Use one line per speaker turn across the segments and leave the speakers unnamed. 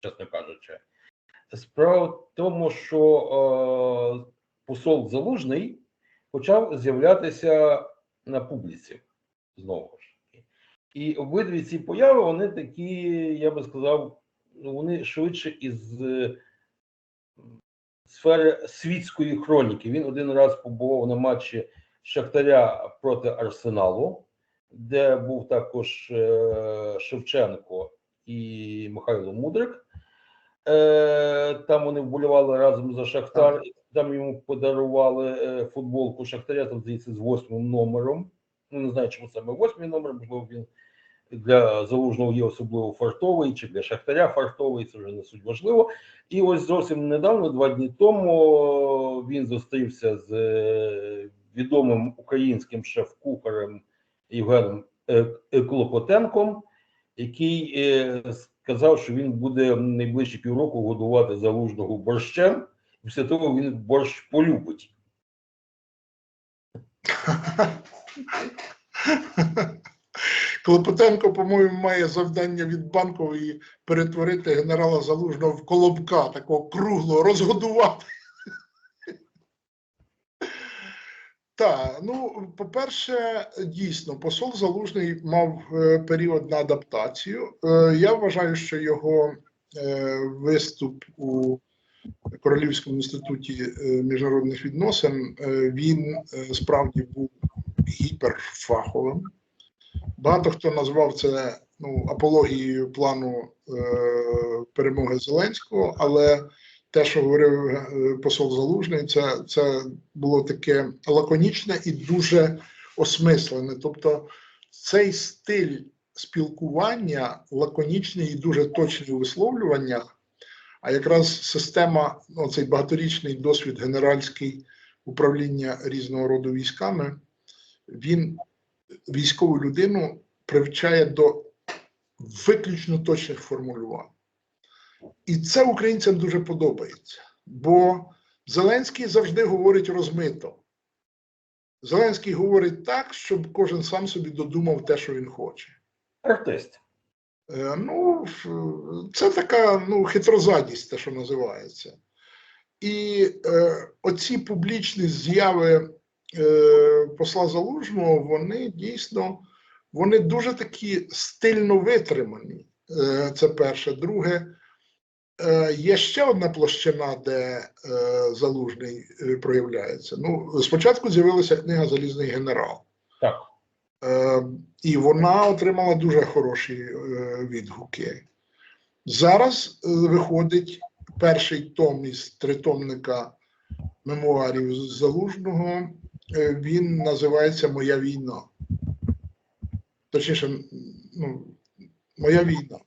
чесно кажучи. Справа в тому, що е, посол Залужний почав з'являтися на публіці знову ж таки. І обидві ці появи, вони такі, я би сказав, ну, вони швидше із е, сфери світської хроніки. Він один раз побував на матчі Шахтаря проти Арсеналу, де був також е, Шевченко і Михайло Мудрик. Е, там вони вболівали разом за Шахтар. Там йому подарували е, футболку Шахтаря, там здається, з восьмим номером. Ну, не знаю, чому саме восьмий номер, можливо, він для залужного є особливо фартовий, чи для Шахтаря фартовий, це вже не суть важливо. І ось зовсім недавно, два дні тому, він зустрівся з е, відомим українським шеф-кухарем Євгеном Клопотенком, який сказав, що він буде найближчі півроку годувати залужного борщем. Після того він борщ полюбить.
Клопотенко, по-моєму, має завдання від банкової перетворити генерала Залужного в колобка, такого круглого, розгодувати. Так, ну, по-перше, дійсно, посол Залужний мав е, період на адаптацію. Е, я вважаю, що його е, виступ у Королівському інституті міжнародних відносин він справді був гіперфаховим. Багато хто назвав це ну, апологією плану перемоги Зеленського, але те, що говорив е, посол Залужний, це, це було таке лаконічне і дуже осмислене. Тобто цей стиль спілкування лаконічний і дуже точний у висловлюваннях, а якраз система, ну, цей багаторічний досвід генеральський управління різного роду військами, він військову людину привчає до виключно точних формулювань. І це українцям дуже подобається. Бо Зеленський завжди говорить розмито. Зеленський говорить так, щоб кожен сам собі додумав те, що він хоче.
Артист.
Е, Ну, це така ну, хитрозадість, те, що називається. І е, оці публічні з'яви е, посла Залужного, вони дійсно вони дуже такі стильно витримані. Е, це перше. Друге, є ще одна площина, де е, Залужний е, проявляється. Ну, спочатку з'явилася книга Залізний генерал.
Так.
Е, і вона отримала дуже хороші е, відгуки. Зараз е, виходить перший том із тритомника мемуарів Залужного. Е, він називається Моя війна. Точніше, ну, Моя війна.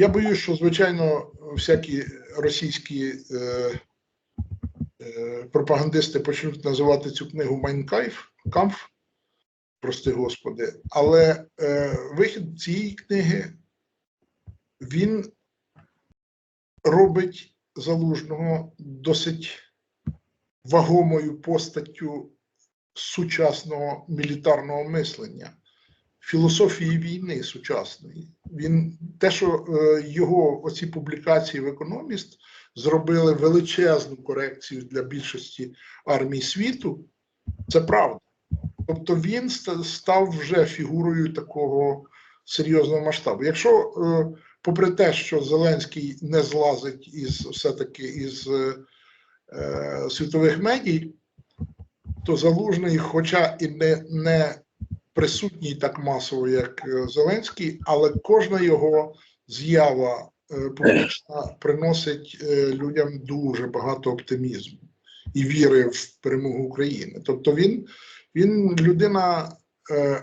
Я боюсь, що, звичайно, всякі російські е, е, пропагандисти почнуть називати цю книгу Майнкайф, Камф, прости господи. Але е, вихід цієї книги він робить залужного досить вагомою постаттю сучасного мілітарного мислення, філософії війни сучасної. Він те, що е, його оці публікації в економіст зробили величезну корекцію для більшості армій світу, це правда. Тобто він став вже фігурою такого серйозного масштабу. Якщо, е, попри те, що Зеленський не злазить із все-таки із е, е, світових медій, то залужний, хоча і не, не присутній так масово, як е, Зеленський, але кожна його з'ява е, публічна приносить е, людям дуже багато оптимізму і віри в перемогу України. Тобто він, він людина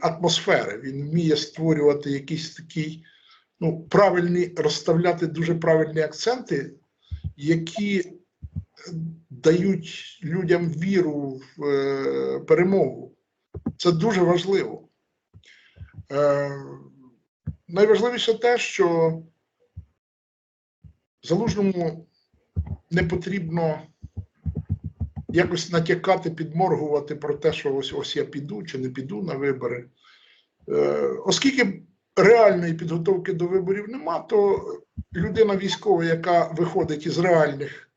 атмосфери, він вміє створювати якісь такі ну, правильні, розставляти дуже правильні акценти, які дають людям віру в е, перемогу. Це дуже важливо. Е, найважливіше те, що залужному не потрібно якось натякати, підморгувати про те, що ось ось я піду чи не піду на вибори. Е, оскільки реальної підготовки до виборів нема, то людина військова, яка виходить із реальних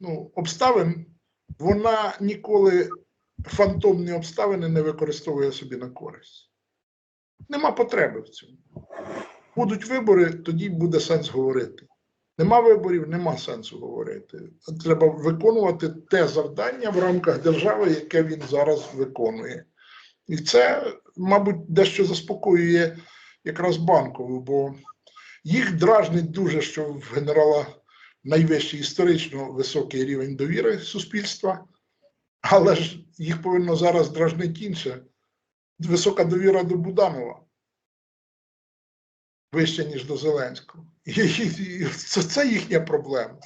ну, обставин, вона ніколи фантомні обставини не використовує собі на користь. Нема потреби в цьому. Будуть вибори, тоді буде сенс говорити. Нема виборів, нема сенсу говорити. Треба виконувати те завдання в рамках держави, яке він зараз виконує. І це, мабуть, дещо заспокоює якраз банкову, бо їх дражнить дуже, що в генерала найвищий історично високий рівень довіри суспільства, але ж їх повинно зараз дражнити інше. Висока довіра до Буданова вища, ніж до Зеленського. І, це, це їхня проблема.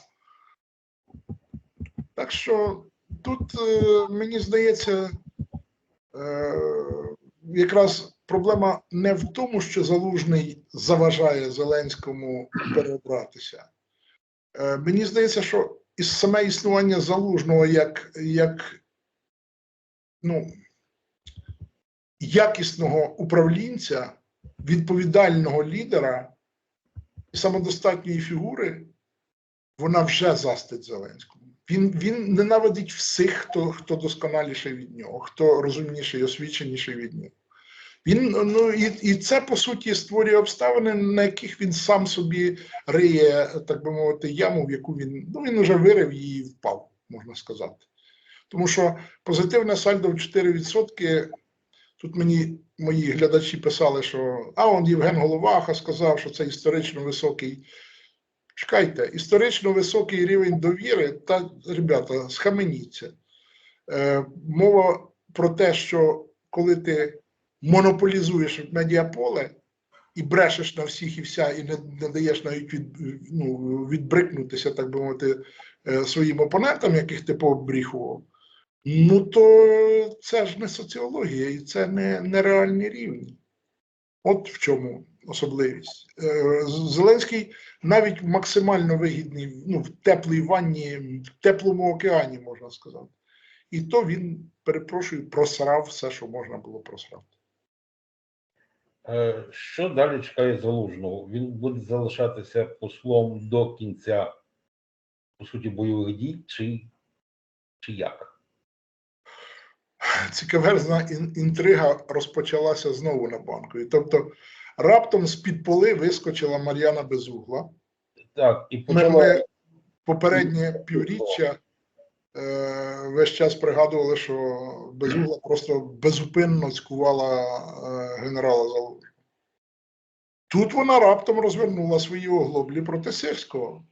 Так що тут, е, мені здається, е, якраз проблема не в тому, що Залужний заважає Зеленському переобратися. Е, Мені здається, що і саме існування залужного як, як ну, якісного управлінця, відповідального лідера і самодостатньої фігури, вона вже застить Зеленському. Він, він ненавидить всіх, хто, хто досконаліший від нього, хто розумніший, освіченіший від нього. Він, ну, і, і це, по суті, створює обставини, на яких він сам собі риє, так би мовити, яму, в яку він, ну, він вже вирив її і впав, можна сказати. Тому що позитивне сальдо в 4%, тут мені мої глядачі писали, що а он Євген Головаха сказав, що це історично високий. Чекайте, історично високий рівень довіри, та, ребята, схаменіться. Е, мова про те, що коли ти монополізуєш медіаполе і брешеш на всіх і вся, і не, не даєш навіть від, ну, відбрикнутися, так би мовити, е, своїм опонентам, яких ти пообріхував, ну то це ж не соціологія і це не, не реальні рівні. От в чому особливість. Е, Зеленський навіть максимально вигідний ну, в теплій ванні, в теплому океані, можна сказати. І то він, перепрошую, просрав все, що можна було просрати.
Е, Що далі чекає залужного? Він буде залишатися послом до кінця, по суті, бойових дій, чи, чи як?
Цікаверзна інтрига розпочалася знову на банку. І тобто раптом з-під поли вискочила Мар'яна Безугла.
Так, і почала
ми попереднє півріччя е, весь час пригадували, що Безугла просто безупинно цькувала е, генерала Залужного. Тут вона раптом розвернула свої оглоблі проти Сирського.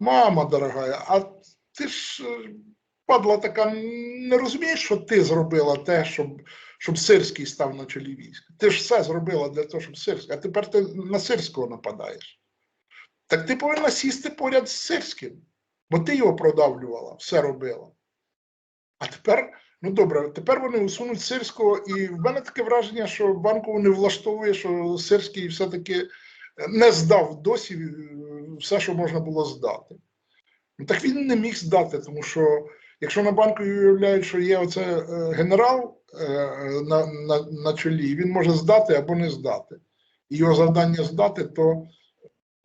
Мама дорогая, а ти ж падла така, не розумієш, що ти зробила те, щоб, щоб Сирський став на чолі війська. Ти ж все зробила для того, щоб Сирський, а тепер ти на Сирського нападаєш. Так ти повинна сісти поряд з Сирським, бо ти його продавлювала, все робила. А тепер, ну добре, тепер вони усунуть Сирського, і в мене таке враження, що банкову не влаштовує, що Сирський все-таки не здав досі е, все, що можна було здати. Ну так він не міг здати, тому що якщо на банку уявляють, що є оце е, генерал е, на, на, на чолі, він може здати або не здати. І його завдання здати, то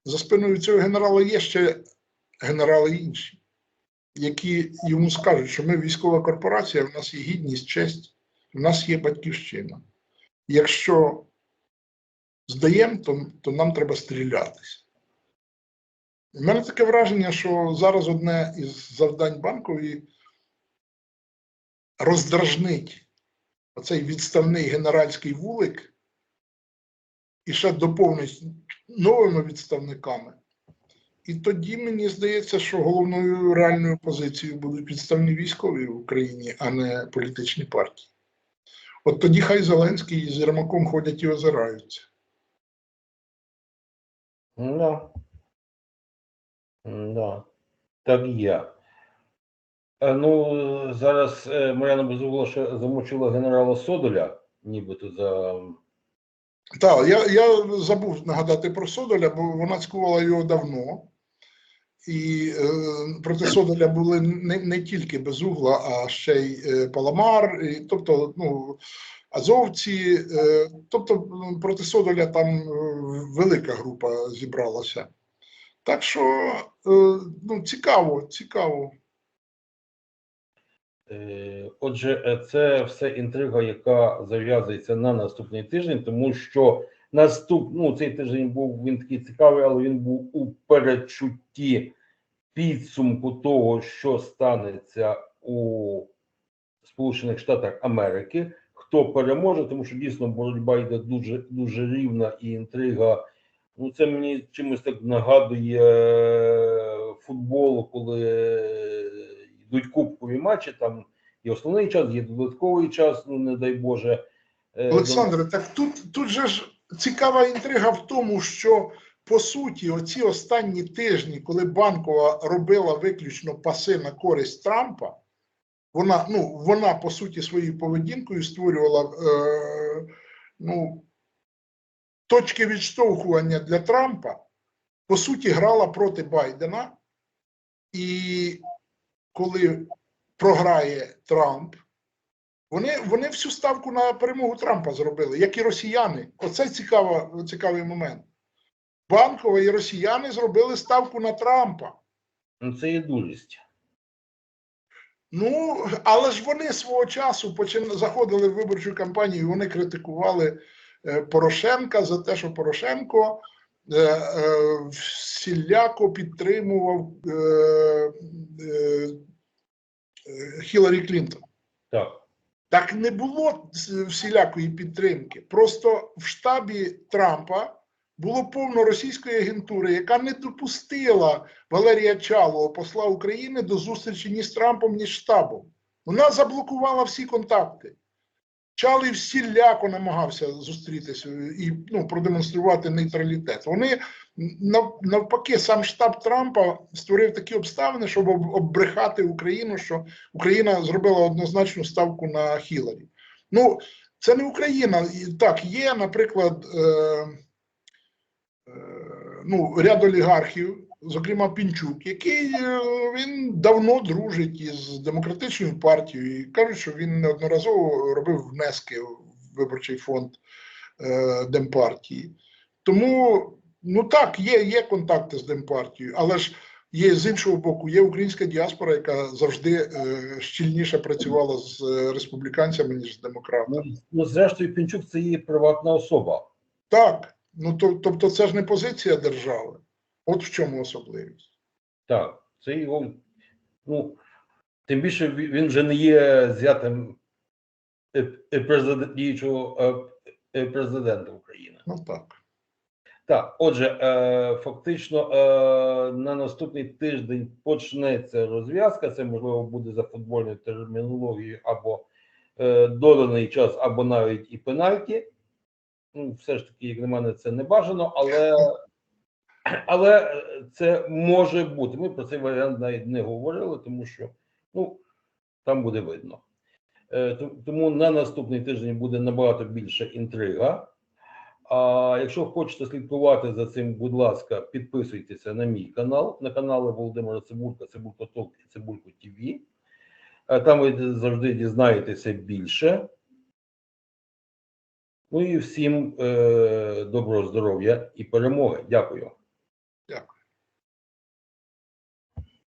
за спиною цього генерала є ще генерали інші, які йому скажуть, що ми військова корпорація, в нас є гідність, честь, в нас є батьківщина. Якщо здаємо, то, то нам треба стрілятися. У мене таке враження, що зараз одне із завдань банкової роздражнить оцей відставний генеральський вулик і ще доповнить новими відставниками. І тоді мені здається, що головною реальною позицією будуть відставні військові в Україні, а не політичні партії. От тоді хай Зеленський з Єрмаком ходять і озираються.
Да. Да. Так є. Е, Ну, зараз е, Мар'яна Безугла ще замочила генерала Содоля, нібито за.
Так, я, я забув нагадати про Содоля, бо вона цькувала його давно. і е, проти Содоля були не, не тільки Безугла, а ще й е, Паламар, і, тобто, ну, азовці, е, тобто проти Содоля там е, велика група зібралася. Так що е, ну, цікаво, цікаво.
Е, Отже, е, це все інтрига, яка зав'язується на наступний тиждень, тому що наступ, ну, цей тиждень був він такий цікавий, але він був у передчутті підсумку того, що станеться у Сполучених Штатах Америки. Хто переможе, тому що дійсно боротьба йде дуже дуже рівна і інтрига. Ну, це мені чимось так нагадує е, футбол, коли йдуть кубкові матчі, там є основний час, є додатковий час, ну не дай Боже. Е,
Олександре, так тут, тут же ж цікава інтрига в тому, що по суті, оці останні тижні, коли Банкова робила виключно паси на користь Трампа, вона, ну, вона по суті своєю поведінкою створювала е, ну, точки відштовхування для Трампа, по суті, грала проти Байдена. І коли програє Трамп, вони, вони всю ставку на перемогу Трампа зробили, як і росіяни. Оце цікаво, цікавий момент. Банкова і росіяни зробили ставку на Трампа.
Ну, це є дурість.
Ну, але ж вони свого часу почин... заходили в виборчу кампанію, і вони критикували е, Порошенка за те, що Порошенко всіляко підтримував е, е, е, Хіларі Клінтон.
Так.
Так не було всілякої підтримки. Просто в штабі Трампа було повно російської агентури, яка не допустила Валерія Чалого, посла України, до зустрічі ні з Трампом, ні з штабом. Вона заблокувала всі контакти. Чалий всіляко намагався зустрітися і ну, продемонструвати нейтралітет. Вони навпаки, сам штаб Трампа створив такі обставини, щоб оббрехати Україну, що Україна зробила однозначну ставку на Хіларі. Ну, це не Україна. Так, є, наприклад, е, е, ну, ряд олігархів, зокрема Пінчук, який е, він давно дружить із демократичною партією і кажуть, що він неодноразово робив внески в виборчий фонд е, Демпартії. Тому, ну так, є, є контакти з Демпартією, але ж є з іншого боку, є українська діаспора, яка завжди е, щільніше працювала з е, республіканцями, ніж з демократами.
Ну, ну, зрештою, Пінчук це є приватна особа.
Так, ну то, тобто це ж не позиція держави. От в чому особливість.
Так, це його. Ну, тим більше він вже не є зятем е, е, президент, діючого е, президента України.
Ну так.
Так, отже, фактично на наступний тиждень почнеться розв'язка. Це можливо буде за футбольною термінологією або доданий час, або навіть і пенальті. Ну, все ж таки, як на мене, це не бажано, але, але е, це може бути. Ми про цей варіант навіть не говорили, тому що ну, там буде видно. Е, тому на наступний тиждень буде набагато більша інтрига. А якщо хочете слідкувати за цим, будь ласка, підписуйтеся на мій канал, на канали Володимира Цибулька, Цибулька Ток і Цибулько ТВ. Там ви завжди дізнаєтеся більше. Ну і всім е, доброго здоров'я і перемоги. Дякую. Yeah.